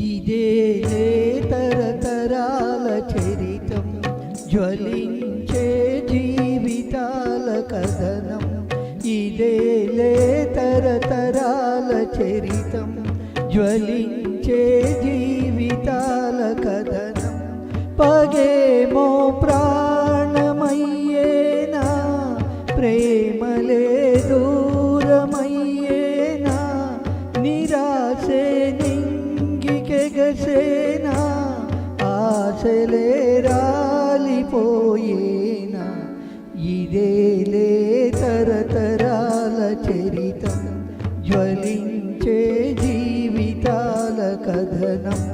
ఇదేలే తరతరాల చరితం. జ్వలించే జీవితాల కథనం. ఇదేలే తరతరాల చరితం. జ్వలించే జీవితాల కథనం. పగే ఇదేలే తరతరాల చరితం జ్వలించే జీవితాల కథనం.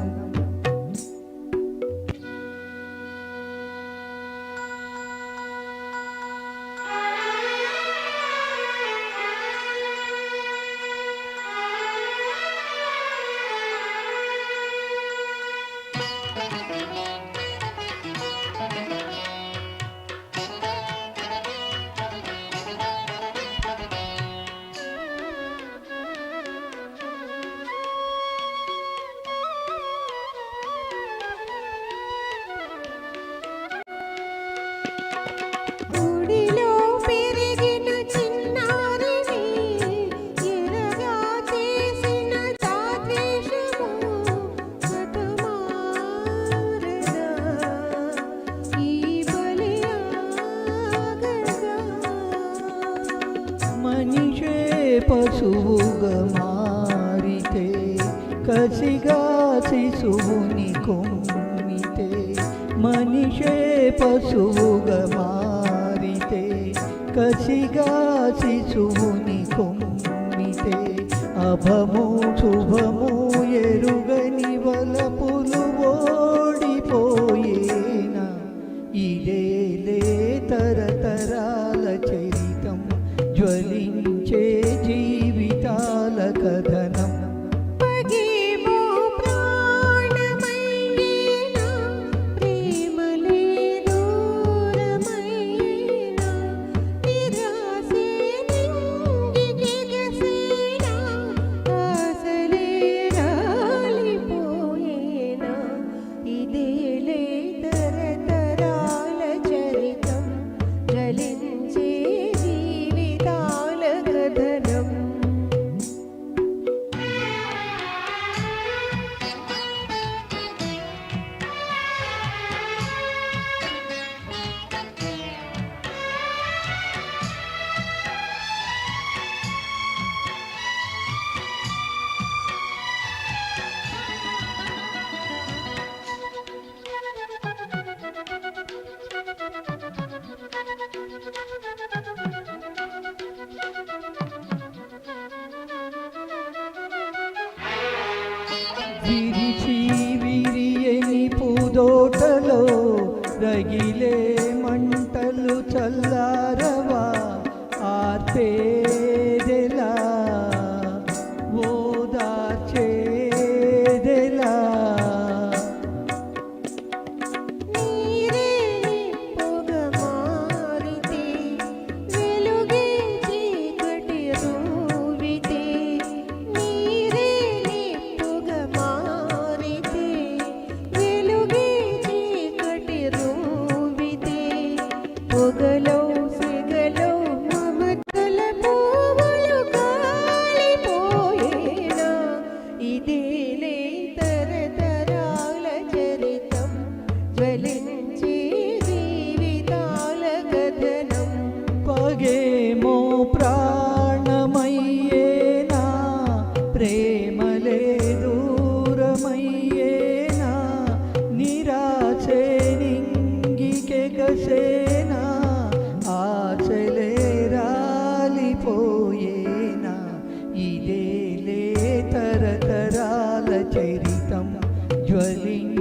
మనిషే పశువుగా మారితే కసిగా శిశువుని కొమ్మితే మనిషే పశువుగా మారితే కసిగా శిశువుని కొమ్మితే అభము శుభము ఎరుగని వలపులు ఓడిపోయేనా? ఇదే తరతరాల చరితం విరిచి విరియని పూదోటలో రగిలే మంటలు చల్లారవా ఆర్తే పొగలో సెగలో మమతల పువ్వులు కాలిపోయేనా? ఇదేలే తరతరాల చరితం జ్వలించే జీవితాల కథనం. పగేమో ప్రాణమయ్యేనా? ప్రేమలే దూరమయ్యేనా? నిరాశే నింగికెగసేనా చరితం జ్వలించే